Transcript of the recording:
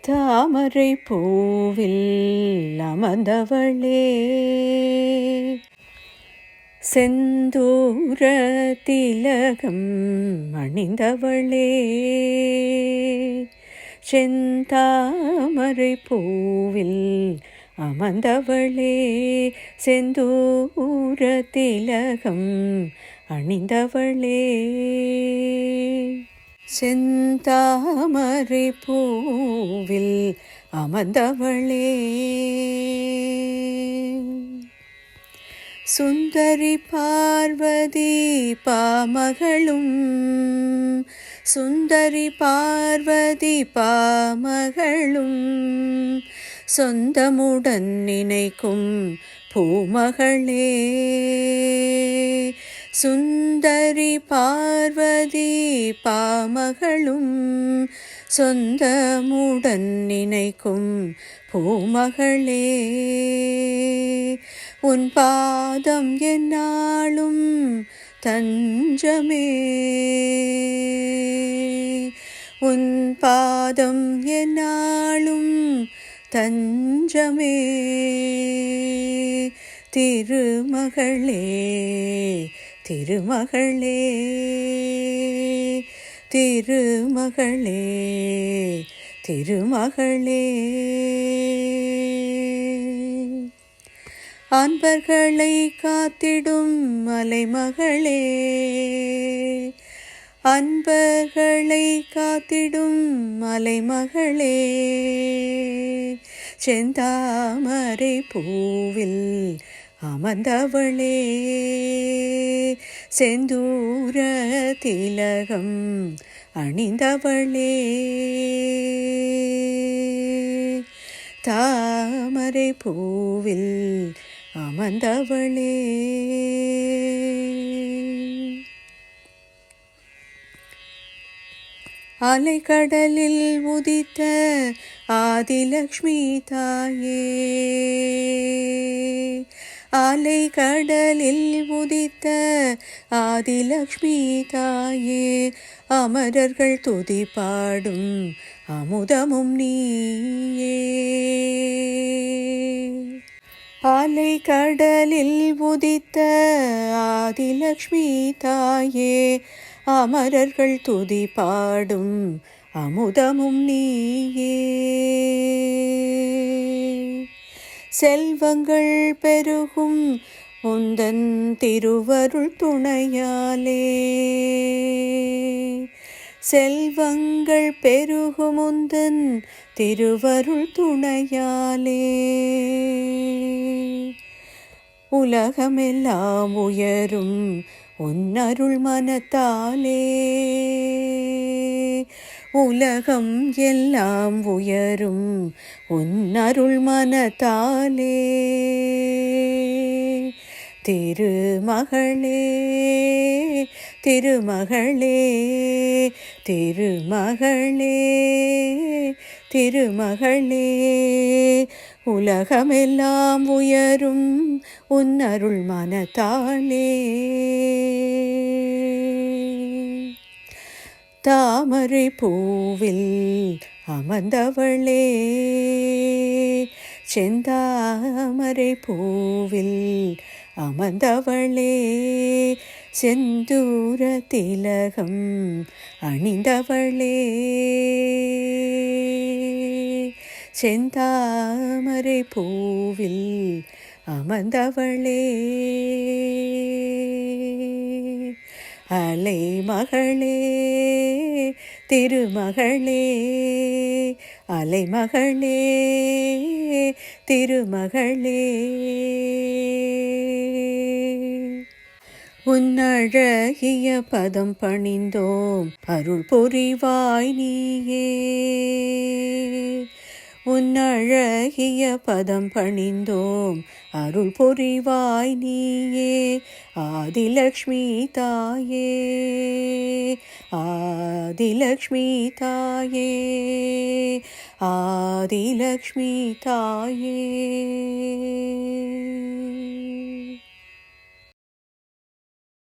தாமரை பூவில் அமர்ந்தவளே. செந்தூர திலகம் அணிந்தவளே. செந்தாமரை பூவில் அமர்ந்தவளே. செந்தூர திலகம் அணிந்தவளே. செந்தாமரை பூவில் அமர்ந்தவளே. சுந்தரி பார்வதி பாமகளும் சுந்தரி பார்வதி பாமகளும் சொந்தமுடன் நினைக்கும் பூமகளே. சுந்த சுந்தரி பார்வதி பாமகளும் சொந்தமுடன் நினைக்கும் பூமகளே. உன் பாதம் என்னாலும் தஞ்சமே. உன் பாதம் என்னாலும் தஞ்சமே. திருமகளே திருமகளே திருமகளே திருமகளே. அன்பர்களை காத்திடும் மலைமகளே அன்பர்களை காத்திடும் மலைமகளே. செந்தாமரை பூவில் அமர்ந்தவளே செந்தூர திலகம் அணிந்தவளே தாமரை பூவில் அமர்ந்தவளே அலைக்கடலில் உதித்த ஆதிலக்ஷ்மி தாயே அலை கடலில் உதித்த ஆதிலக்ஷ்மி தாயே அமரர்கள் துதி பாடும் அமுதமும் நீயே. அலை கடலில் உதித்த ஆதிலக்ஷ்மி தாயே அமரர்கள் துதி பாடும் அமுதமும் நீயே. செல்வங்கள் பெருகும் உந்தன் திருவருள் துணையாலே. செல்வங்கள் பெருகும் உந்தன் திருவருள் துணையாலே. உலகமெல்லாம் உயரும் உன்னருள் மனத்தாலே. உலகம் எல்லாம் உயரும் உன் அருள் மனத்தாலே. திருமகளே திருமகளே திருமகளே திருமகளே உலகமெல்லாம் உயரும் உன் அருள் மனத்தாலே. தாமரை பூவில் அமர்ந்தவளே. செந்தாமரை பூவில் அமர்ந்தவளே. செந்தூர திலகம் அணிந்தவளே. செந்தாமரை பூவில் அமர்ந்தவளே. அலை மகளே திருமகளே அலைமகளே திருமகளே. உன்னழகிய பதம் பணிந்தோம் அருள் பொறிவாய் நீயே. உன்னழகிய பதம் பணிந்தோம். அருள் பொறிவாய் நீயே ஆதிலக்ஷ்மி தாயே ஆதிலக்ஷ்மி தாயே ஆதிலக்ஷ்மி தாயே.